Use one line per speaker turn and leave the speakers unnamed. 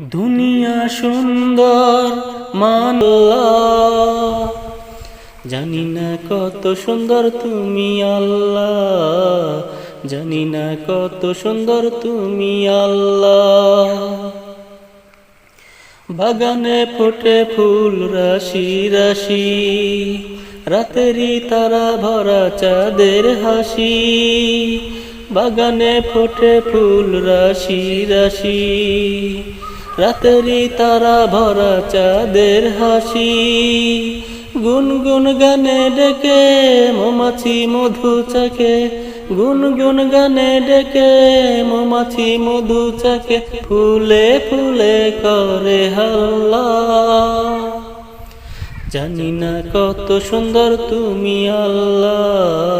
দুনিয়া সুন্দর মানলা জানি না কত সুন্দর তুমি আল্লাহ। জানি না কত সুন্দর তুমি আল্লাহ। বাগানে ফোটে ফুল, রাশি রাশি। রাতেরই তারা ভরা চাঁদের হাসি। বাগানে ফোটে ফুল, রাশি রাশি। রাতেরই তারা ভরা চাঁদের হাসি। গুনগুন গানে ডেকে মৌমাছি মধু চাকে। গুনগুন গানে ডেকে মৌমাছি মধু চাকে। ফুলে ফুলে করে হাল্লা। জানি না কত সুন্দর তুমি আল্লাহ।